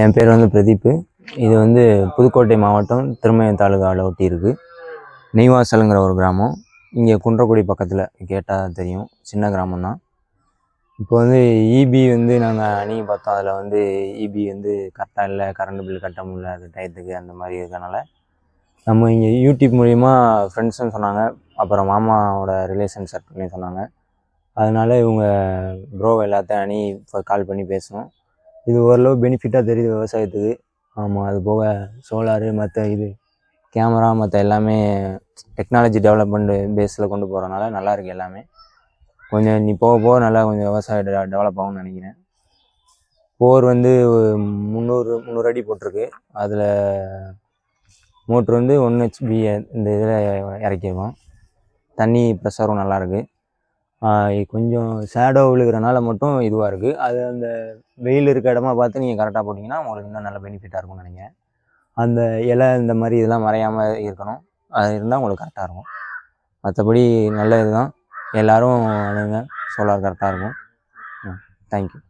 என் பேர் வந்து பிரதீப்பு. இது வந்து புதுக்கோட்டை மாவட்டம் திருமயம் தாலுகாவில் ஒட்டி இருக்குது நெய்வாசலுங்கிற ஒரு கிராமம். இங்கே குன்றக்குடி பக்கத்தில் கேட்டால் தெரியும். சின்ன கிராமம் தான் இப்போ வந்து இபி வந்து நாங்கள் அணுகி பார்த்தோம். அதில் வந்து இபி வந்து கரெக்டாக இல்லை கரண்ட் பில் கட்ட முடியல அது டயத்துக்கு அந்த மாதிரி இருக்கனால. நம்ம இங்கே யூடியூப் மூலிமா ஃப்ரெண்ட்ஸும் சொன்னாங்க. அப்புறம் மாமாவோட ரிலேஷன் சர்க்கிள்லையும் சொன்னாங்க. அதனால இவங்க ப்ரோ எல்லாத்தையும் அணி இப்போ கால் பண்ணி பேசணும் இது ஓரளவு பெனிஃபிட்டாக தெரியுது விவசாயத்துக்கு. ஆமாம் அது போக சோலாரு மற்ற இது கேமரா மற்ற எல்லாமே டெக்னாலஜி டெவலப்மெண்ட் பேஸில் கொண்டு போகிறனால நல்லாயிருக்கு எல்லாமே. கொஞ்சம் நீ போக போக நல்லா கொஞ்சம் விவசாயம் டெ டெவலப் ஆகும்னு நினைக்கிறேன். போர் வந்து முந்நூறு முந்நூறு அடி போட்டிருக்கு. அதில் மோட்ரு வந்து ஒன் ஹெச்பி இந்த இதில் இறக்கிருக்கோம். தண்ணி ப்ரெஷரும் நல்லாயிருக்கு கொஞ்சம் ஷேடோ விழுகிறனால மட்டும் இதுவாக இருக்குது அது அந்த வெயில் இருக்க இடமா பார்த்து நீங்கள் கரெக்டாக போட்டிங்கன்னா உங்களுக்கு இன்னும் நல்ல பெனிஃபிட்டாக இருக்கும்னு நினைங்க அந்த இலை இந்த மாதிரி இதெல்லாம் மறையாமல் இருக்கணும். அது இருந்தால் உங்களுக்கு கரெக்டாக இருக்கும். மற்றபடி நல்ல இதுதான் எல்லோரும் அணுங்க சோலார் கரெக்டாக இருக்கும். தேங்க்யூ